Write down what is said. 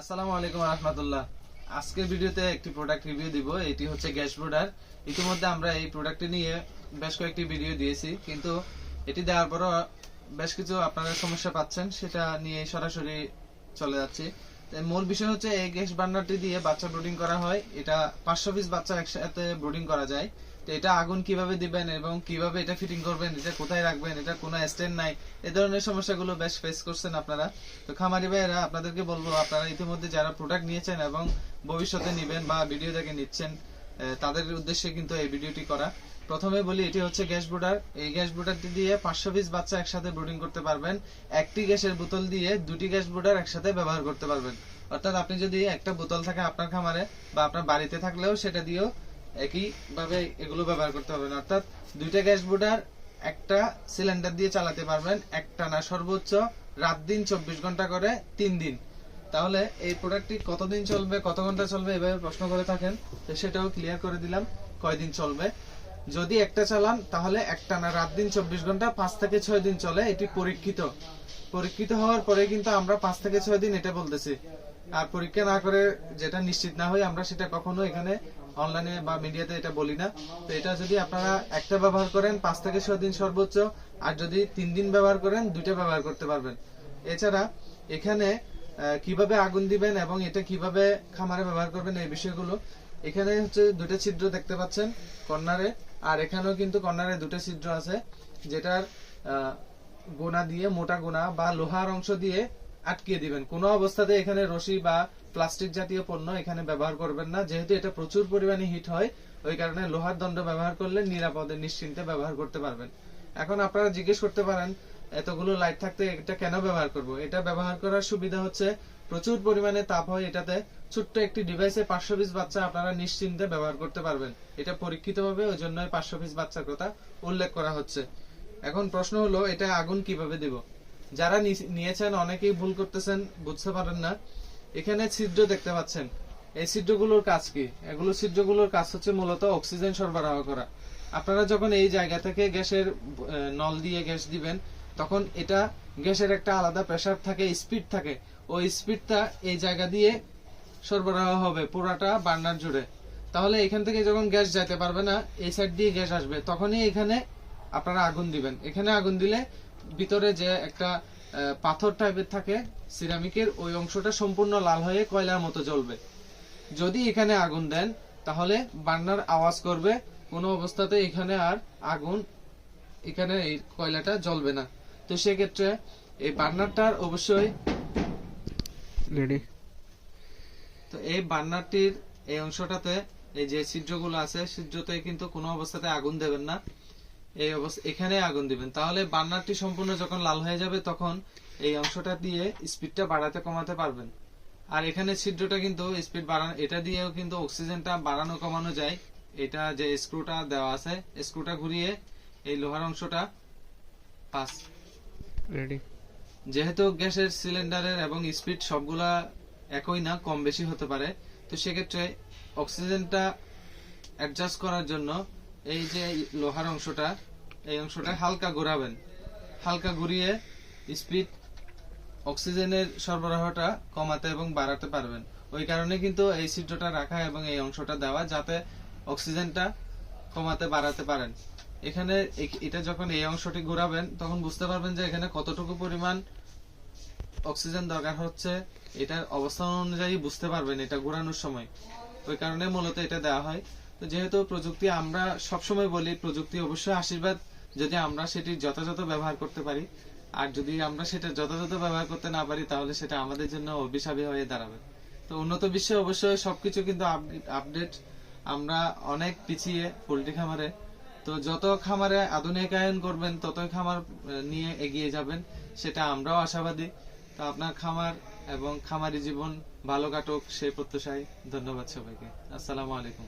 আসসালামু আলাইকুম রহমতুল্লাহ। আজকের ভিডিওতে একটি প্রোডাক্ট রিভিউ দিব, এটি হচ্ছে গ্যাস ব্রোডার। ইতিমধ্যে আমরা এই প্রোডাক্টটি নিয়ে বেশ কয়েকটি ভিডিও দিয়েছি, কিন্তু এটি দেওয়ার পরও বেশ কিছু আপনারা সমস্যা পাচ্ছেন, সেটা নিয়ে সরাসরি চলে যাচ্ছি। মূল বিষয় হচ্ছে, এই গ্যাস বার্নারটি দিয়ে বাচ্চা ব্রুডিং করা হয়। এটা পাঁচশো পিস বাচ্চা একসাথে ব্রুডিং করা যায়। তো এটা আগুন কীভাবে দিবেন এবং কীভাবে এটা ফিটিং করবেন, এটা কোথায় রাখবেন, এটা কোনো স্ট্যান্ড নাই, এ ধরনের সমস্যাগুলো বেশ ফেস করছেন আপনারা। তো খামারি ভাইয়েরা, আপনাদেরকে বলব, আপনারা ইতিমধ্যে যারা প্রোডাক্ট নিয়েছেন এবং ভবিষ্যতে নিবেন বা ভিডিও দেখে নিচ্ছেন তাদের উদ্দেশ্যে কিন্তু এই ভিডিওটি করা। প্রথমে বলি, এটি হচ্ছে গ্যাস ব্রুডার। এই গ্যাস ব্রুডারটি দিয়ে পাঁচশো পিস বাচ্চা একসাথে ব্রুডিং করতে পারবেন। একটি গ্যাসের বোতল দিয়ে দুটি গ্যাস ব্রুডার একসাথে ব্যবহার করতে পারবেন। অর্থাৎ আপনি যদি একটা বোতল থাকে আপনার খামারে বা আপনার বাড়িতে থাকলেও সেটা দিয়েও একই ভাবে এগুলো ব্যবহার করতে পারবেন অর্থাৎ দুইটা গ্যাস ব্রুডার একটা সিলিন্ডার দিয়ে চালাতে পারবেন, একটা না সর্বোচ্চ রাত দিন চব্বিশ ঘণ্টা করে তিন দিন। তাহলে এই প্রোডাক্টটি কতদিন চলবে, কত ঘণ্টা চলবে এভাবে প্রশ্ন করে থাকেন। তো সেটাও ক্লিয়ার করে দিলাম কয়দিন চলবে। যদি একটা চালান, তাহলে একটা না রাত দিন চব্বিশ ঘণ্টা, পাঁচ থেকে ছয় দিন চলে, এটি পরীক্ষিত। পরীক্ষিত হওয়ার পরে কিন্তু আমরা পাঁচ থেকে ছয় দিন এটা বলতেছি। আর পরীক্ষা না করে যেটা নিশ্চিত না হয়, আমরা সেটা কখনো এখানে অনলাইনে বা মিডিয়াতে এটা বলি না। তো এটা যদি আপনারা একটা ব্যবহার করেন, পাঁচ থেকে ছয় দিন সর্বোচ্চ, আর যদি তিন দিন ব্যবহার করেন, দুইটা ব্যবহার করতে পারবেন। এছাড়া এখানে কীভাবে আগুন দিবেন এবং এটা কীভাবে খামারে ব্যবহার করবেন এই বিষয়গুলো, এখানে হচ্ছে দুটো ছিদ্র দেখতে পাচ্ছেন কর্নারে, আর এখানেও কিন্তু কর্নারে দুটো ছিদ্র আছে, যেটার গোনা দিয়ে, মোটা গোনা বা লোহার অংশ দিয়ে আটকিয়ে দিবেন। কোনো অবস্থাতে এখানে রশি বা প্লাস্টিক জাতীয় পণ্য এখানে ব্যবহার করবেন না। যেহেতু এটা প্রচুর পরিমাণে হিট হয়, ওই কারণে লোহার দণ্ড ব্যবহার করলে নিরাপদে, নিশ্চিন্তে ব্যবহার করতে পারবেন। এখন আপনারা জিজ্ঞেস করতে পারেন, এতগুলো লাইট থাকতে এটা কেন ব্যবহার করব? এটা ব্যবহার করার সুবিধা হচ্ছে প্রচুর পরিমাণে তাপ হয় এটাতে। ছোট্ট একটি ডিভাইসে পাঁচশো পিস বাচ্চা আপনারা নিশ্চিন্তে ব্যবহার করতে পারবেন। এটা পরীক্ষিত হবে ওই জন্য পাঁচশো পিস বাচ্চার কথা উল্লেখ করা হচ্ছে। এখন প্রশ্ন হলো, এটা আগুন কীভাবে দেব? যারা নিয়েছেন অনেকেই ভুল করতেছেন, বুঝতে পারেন না। এখানে ছিদ্র দেখতে পাচ্ছেন। এই ছিদ্রগুলোর কাজ কি? এগুলো ছিদ্রগুলোর কাজ হচ্ছে মূলত অক্সিজেন সরবরাহ করা। আপনারা যখন এই জায়গা থেকে গ্যাসের নল দিয়ে গ্যাস দিবেন, তখন এটা গ্যাসের একটা আলাদা প্রেশার থাকে, স্পিড থাকে। ওই স্পিডটা এই জায়গা দিয়ে সরবরাহ হবে পুরাটা বার্নার জুড়ে। তাহলে এখান থেকে যখন গ্যাস যাইতে পারবে না, এই সাইড দিয়ে গ্যাস আসবে, তখনই এখানে আপনারা আগুন দিবেন। এখানে আগুন দিলে ভিতরে যে একটা পাথর টাইপের থাকে সিরামিকের ওই অংশটা সম্পূর্ণ লাল হয়ে কয়লার মতো জ্বলবে। যদি এখানে আগুন দেন তাহলে বার্নার আওয়াজ করবে কোনো অবস্থাতে এখানে আর আগুন এখানে এই কয়লাটা জ্বলবে না। তো সেক্ষেত্রে এই বার্নারটার অবশ্যই রেডি তো এই বার্নারটির এই অংশটাতে এই যে ছিদ্রগুলো আছে ছিদ্রতে কিন্তু কোনো অবস্থাতে আগুন দেবেন না। এই অবস্থা এখানে আগুন দিবেন। তাহলে বার্নারটি সম্পূর্ণ যখন লাল হয়ে যাবে তখন এই অংশটা দিয়ে স্পিডটা বাড়াতে কমাতে পারবেন। আর এখানে ছিদ্রটা কিন্তু স্পিড বাড়ানো এটা দিয়েও কিন্তু অক্সিজেনটা বাড়ানো কমানো যায়। এটা যে স্ক্রুটা দেওয়া আছে স্ক্রুটা ঘুরিয়ে এই লোহার অংশটা পাস রেডি যেহেতু গ্যাসের সিলিন্ডারের এবং স্পিড সবগুলা একই না কম বেশি হতে পারে তো সেক্ষেত্রে অক্সিজেনটা অ্যাডজাস্ট করার জন্য এই যে লোহার অংশটা, এই অংশটা হালকা ঘোরাবেন। হালকা ঘুরিয়ে স্পিড অক্সিজেনের সরবরাহটা কমাতে এবং বাড়াতে পারবেন। ওই কারণে কিন্তু এই ছিদ্রটা রাখা এবং এই অংশটা দেওয়া যাতে অক্সিজেনটা কমাতে, বাড়াতে পারেন। এখানে এটা যখন এই অংশটি ঘোরাবেন, তখন বুঝতে পারবেন যে এখানে কতটুকু পরিমাণ অক্সিজেন দরকার হচ্ছে। এটার অবস্থান অনুযায়ী বুঝতে পারবেন এটা ঘোরানোর সময়। ওই কারণে মূলত এটা দেওয়া হয়। তো যেহেতু প্রযুক্তি, আমরা সবসময় বলি প্রযুক্তি অবশ্যই আশীর্বাদ যদি আমরা সেটি যথাযথ ব্যবহার করতে পারি। আর যদি আমরা সেটা যথাযথ ব্যবহার করতে না পারি, তাহলে সেটা আমাদের জন্য অভিশাপী হয়ে দাঁড়াবে। তো উন্নত বিশ্বে অবশ্যই সবকিছু কিন্তু আপডেট আমরা অনেক পিছিয়ে পোল্ট্রি খামারে। তো যত খামারে আধুনিকায়ন করবেন, ততই খামার নিয়ে এগিয়ে যাবেন, সেটা আমরাও আশাবাদী। তো আপনার খামার এবং খামারি জীবন ভালো কাটুক, সেই প্রত্যাশায় ধন্যবাদ সবাইকে। আসসালামু আলাইকুম।